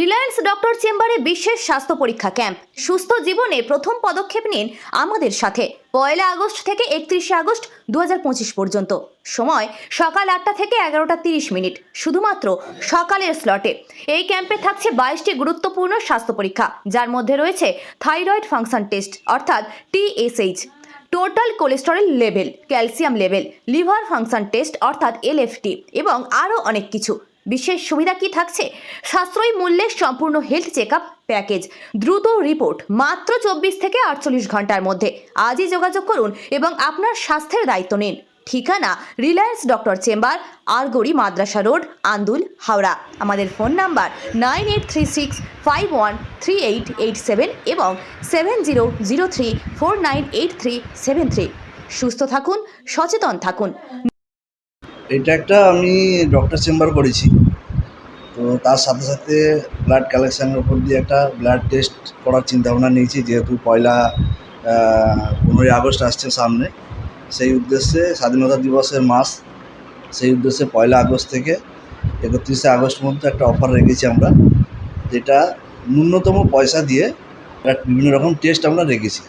Reliance doctor চেম্বারে বিশেষ স্বাস্থ্য পরীক্ষা ক্যাম্প। সুস্থ জীবনে প্রথম পদক্ষেপ নিন আমাদের সাথে। পয়লা আগস্ট থেকে একত্রিশে আগস্ট দু হাজার পঁচিশ পর্যন্ত। সময় সকাল আটটা থেকে এগারোটা তিরিশ মিনিট। শুধুমাত্র সকালের স্লটে। এই ক্যাম্পে থাকছে বাইশটি গুরুত্বপূর্ণ স্বাস্থ্য পরীক্ষা, যার মধ্যে রয়েছে থাইরয়েড ফাংশন টেস্ট, অর্থাৎ TSH total cholesterol level, calcium level, liver function test, অর্থাৎ এলএফটি এবং আরও অনেক কিছু। বিশেষ সুবিধা কি থাকছে? সাশ্রয়ী মূল্যে সম্পূর্ণ হেলথ চেক প্যাকেজ দ্রুত রিপোর্ট মাত্র চব্বিশ থেকে আটচল্লিশ ঘণ্টার মধ্যে। আজই যোগাযোগ করুন এবং আপনার স্বাস্থ্যের দায়িত্ব নিন। ঠিকানা Reliance doctor chamber Argori Madrasa road, Andul, Howrah. আমাদের phone number nine eight three six five one three eight eight seven এবং seven zero zero three four nine eight three seven three. সুস্থ থাকুন, সচেতন থাকুন। এটা একটা আমি ডক্টর চেম্বার করেছি। তো তার সাথে সাথে ব্লাড কালেকশানের উপর দিয়ে একটা ব্লাড টেস্ট করার চিন্তাভাবনা নিয়েছি যেহেতু পয়লা পনেরোই আগস্ট আসছে সামনে। সেই উদ্দেশ্যে স্বাধীনতা দিবসের মাস সেই উদ্দেশ্যে পয়লা আগস্ট থেকে একত্রিশে আগস্ট মধ্যে একটা অফার রেখেছি আমরা যেটা ন্যূনতম পয়সা দিয়ে একটা বিভিন্ন রকম টেস্ট আমরা রেখেছি।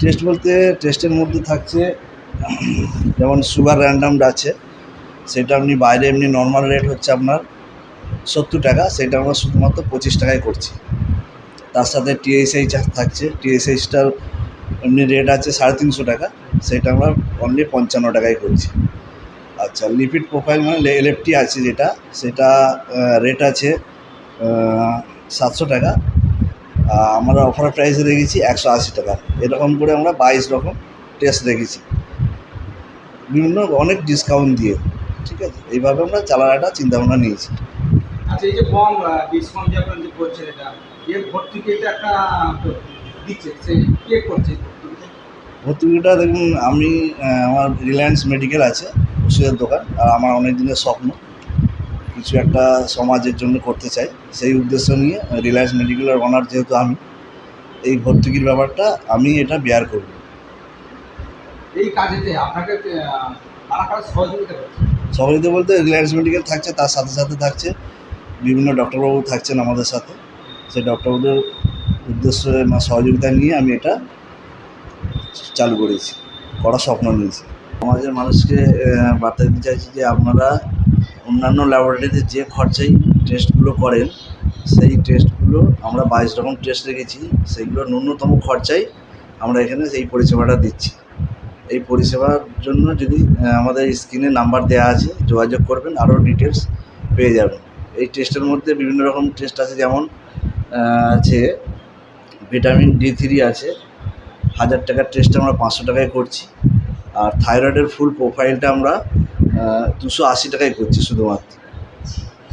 টেস্ট বলতে টেস্টের মধ্যে থাকছে যেমন সুগার র্যান্ডামড আছে, সেটা আপনি বাইরে এমনি নর্মাল রেট হচ্ছে আপনার সত্তর টাকা, সেটা আমরা শুধুমাত্র পঁচিশ টাকায় করছি। তার সাথে টিএসএইচ থাকছে টিএসএইচটার এমনি রেট আছে সাড়ে তিনশো টাকা, সেটা আমরা অনলি পঞ্চান্ন টাকায় করছি। আচ্ছা লিপিড প্রোফাইল মানে এলএফটি আছে যেটা, সেটা রেট আছে সাতশো টাকা আমরা অফার প্রাইস রেখেছি একশো আশি টাকা। এরকম করে আমরা বাইশ রকম টেস্ট রেখেছি বিভিন্ন অনেক ডিসকাউন্ট দিয়ে ঠিক আছে? এইভাবে আমরা চালানোটা চিন্তাভাবনা নিয়েছি। আচ্ছা এই যে কম ডিসকাউন্ট যে আপনারা যে এটা এর ভর্তুকি এটা একটা দিচ্ছে সেই কে করছে ভর্তুকিটা? ভর্তুকিটা দেখুন আমি আমার রিলায়েন্স মেডিকেল আছে ওষুধের দোকান আর আমার অনেক দিনের স্বপ্ন কিছু একটা সমাজের জন্য করতে চাই। সেই উদ্দেশ্য নিয়ে রিলায়েন্স মেডিকেলের অনার যেহেতু আমি এই ভর্তুকির ব্যাপারটা আমি এটা বেয়ার করব। এই কাজেতে আপনাকে সহযোগিতা বলতে রিলায়েন্স মেডিকেল থাকছে, তার সাথে সাথে থাকছে, বিভিন্ন ডক্টরবাবু থাকছেন আমাদের সাথে। সেই ডক্টরবাবুদের উদ্দেশ্য সহযোগিতা নিয়ে আমি এটা চালু করেছি, করার স্বপ্ন নিয়েছি। সমাজের মানুষকে বার্তা দিতে চাইছি যে আপনারা অন্যান্য ল্যাবরেটরিতে যে খরচাই টেস্টগুলো করেন, সেই টেস্টগুলো, আমরা বাইশ রকম টেস্ট রেখেছি সেইগুলো ন্যূনতম খরচায় আমরা এখানে সেই পরিষেবাটা দিচ্ছি। এই পরিষেবার জন্য যদি আমাদের স্ক্রিনে নাম্বার দেওয়া আছে, যোগাযোগ করবেন, আরও ডিটেলস পেয়ে যাবেন। এই টেস্টের মধ্যে বিভিন্ন রকম টেস্ট আছে, যেমন আছে ভিটামিন ডি থ্রি আছে। হাজার টাকার টেস্ট আমরা পাঁচশো টাকায় করছি। আর থাইরয়েডের ফুল প্রোফাইলটা আমরা দুশো আশি টাকায় করছি শুধুমাত্র।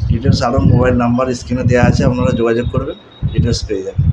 ডিটেলস আরও মোবাইল নাম্বার স্ক্রিনে দেওয়া আছে, আপনারা যোগাযোগ করবেন ডিটেলস পেয়ে যাবেন।